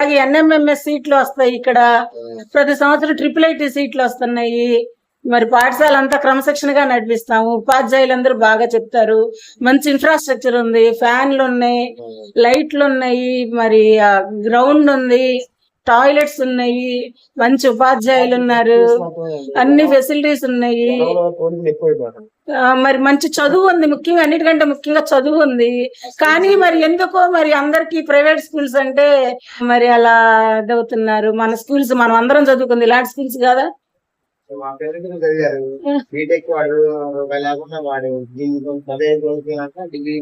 అలాగే ఎన్ఎంఎంఎస్ సీట్లు వస్తాయి ఇక్కడ. ప్రతి సంవత్సరం ట్రిపుల్ ఐటీ సీట్లు వస్తున్నాయి. మరి పాఠశాల అంతా క్రమశిక్షణ గా నడిపిస్తాము. ఉపాధ్యాయులందరూ బాగా చెప్తారు. మంచి ఇన్ఫ్రాస్ట్రక్చర్ ఉంది. ఫ్యాన్లు ఉన్నాయి. లైట్లు ఉన్నాయి. మరి గ్రౌండ్ ఉంది. టాయిలెట్స్ ఉన్నాయి మంచి ఉపాధ్యాయులు ఉన్నారు అన్ని ఫెసిలిటీస్ ఉన్నాయి. మరి మంచి చదువు ఉంది ముఖ్యంగా అన్నిటికంటే ముఖ్యంగా చదువు ఉంది. కానీ మరి ఎందుకో మరి అందరికి ప్రైవేట్ స్కూల్స్ అంటే మరి అలా ఇదవుతున్నారు. మన స్కూల్స్ మనం అందరం చదువుకుంది ఇలాంటి స్కూల్స్ కదా? మా పేరెంట్స్ చదివారు. బీటెక్ వాడు లేకుండా డిగ్రీ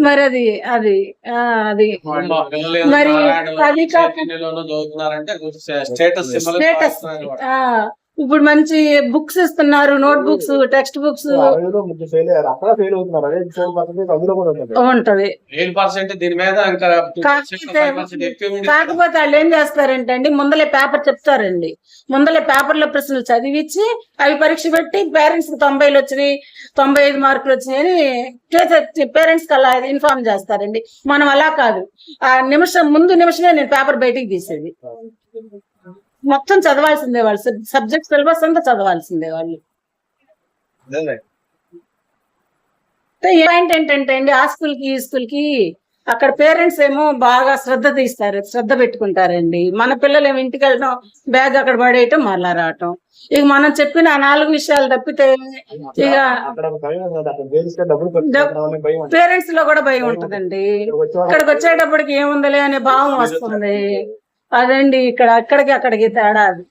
మరి అది అది. అది మరి అది స్టేటస్ ఇప్పుడు మంచి బుక్స్ ఇస్తున్నారు నోట్ బుక్స్ టెక్స్ట్ బుక్స్. ఉంటుంది. కాకపోతే వాళ్ళు ఏం చేస్తారంటే అండి ముందలే పేపర్ చెప్తారండి. ముందలే పేపర్లో ప్రశ్నలు చదివించి అవి పరీక్ష పెట్టి పేరెంట్స్కి తొంభైలు వచ్చినాయి తొంభై ఐదు మార్కులు వచ్చినాయని పేరెంట్స్కి అలా ఇన్ఫార్మ్ చేస్తారండి. మనం అలా కాదు. ఆ నిమిషం ముందు నిమిషమే నేను పేపర్ బయటికి తీసేది. మొత్తం చదవాల్సిందే వాళ్ళు. సబ్జెక్ట్ సిలబస్ అంతా చదవాల్సిందే వాళ్ళు. పాయింట్ ఏంటంటే అండి ఆ స్కూల్కి ఈ స్కూల్కి అక్కడ పేరెంట్స్ ఏమో బాగా శ్రద్ధ తీస్తారు శ్రద్ధ పెట్టుకుంటారండి. మన పిల్లలు ఏమో ఇంటికి వెళ్ళడం బ్యాగ్ అక్కడ పడేయటం మళ్ళా రావటం. ఇక మనం చెప్పిన ఆ నాలుగు విషయాలు తప్పితే ఇక. పేరెంట్స్లో కూడా భయం ఉంటదండి. ఇక్కడికి వచ్చేటప్పటికి ఏముందిలే అనే భావం వస్తుంది. అదండి ఇక్కడ అక్కడికి అక్కడికి తేడా అది.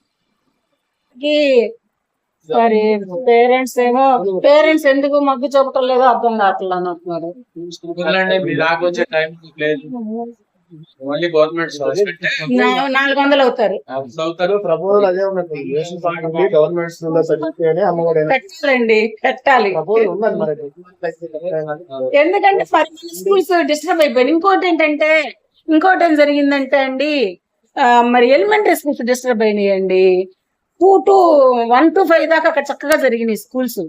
మరి పేరెంట్స్ ఏమో పేరెంట్స్ ఎందుకు మగ్గు చూపటం లేదో అర్థం కావట్లేదు అంటున్నారు. కుదరండి మీరు నాకు వచ్చే టైం లేదు. ఓన్లీ గవర్నమెంట్ నా- నాలుగు వందలు అవుతారు. పెట్టాలండి పెట్టాలి. ఎందుకంటే స్కూల్స్ డిస్టర్బ్ అయిపోయింది ఇంకోటి ఏంటంటే ఇంకోటి ఏం జరిగిందంటే అండి మరి ఎలిమెంటరీ స్కూల్స్ డిస్టర్బ్ అయినాయండి. Two to one to five దాకా అక్కడ చక్కగా జరిగినాయి స్కూల్స్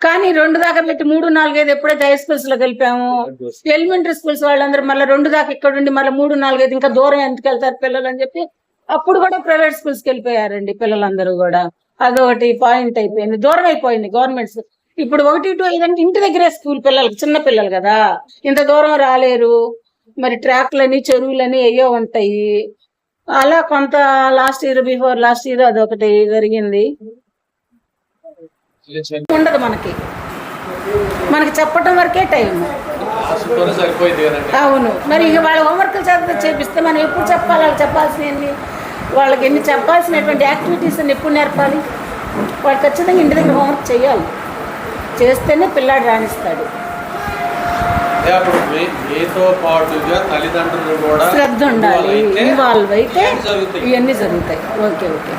కానీ రెండు దాకా పెట్టి మూడు నాలుగైదు ఎప్పుడైతే హై స్కూల్స్లో కలిపాము ఎలిమెంటరీ స్కూల్స్ వాళ్ళందరూ మళ్ళీ రెండు దాకా ఇక్కడ ఉండి మళ్ళీ మూడు నాలుగైదు ఇంకా దూరం ఎందుకు వెళ్తారు పిల్లలు అని చెప్పి అప్పుడు కూడా ప్రైవేట్ స్కూల్స్కి వెళ్ళిపోయారండి పిల్లలందరూ కూడా. అదొకటి పాయింట్ అయిపోయింది. దూరం అయిపోయింది గవర్నమెంట్ ఇప్పుడు ఒకటి టూ ఐదు అంటే ఇంటి దగ్గరే స్కూల్ పిల్లలకి చిన్న పిల్లలు కదా. ఇంత దూరం రాలేరు. మరి ట్రాక్లని చెరువులని అయ్యో ఉంటాయి. అలా కొంత last year before last year అదొకటి జరిగింది. ఉండదు మనకి. మనకి చెప్పటం వరకే టైం. అవును. మరి ఇక వాళ్ళ హోంవర్క్ చేపిస్తే మనం ఎప్పుడు చెప్పాలి? వాళ్ళకి చెప్పాల్సినవి వాళ్ళకి ఎన్ని చెప్పాల్సినటువంటి యాక్టివిటీస్ ఎప్పుడు నేర్పాలి? వాళ్ళు ఖచ్చితంగా ఇంటి దగ్గర హోంవర్క్ చేయాలి. చేస్తేనే పిల్లాడు రాణిస్తాడు. మీ- మీతో పాటుగా తల్లిదండ్రులు కూడా శ్రద్ధ ఉండాలి ఇన్వాల్వ్ అయితే ఇవన్నీ జరుగుతాయి. Okay okay.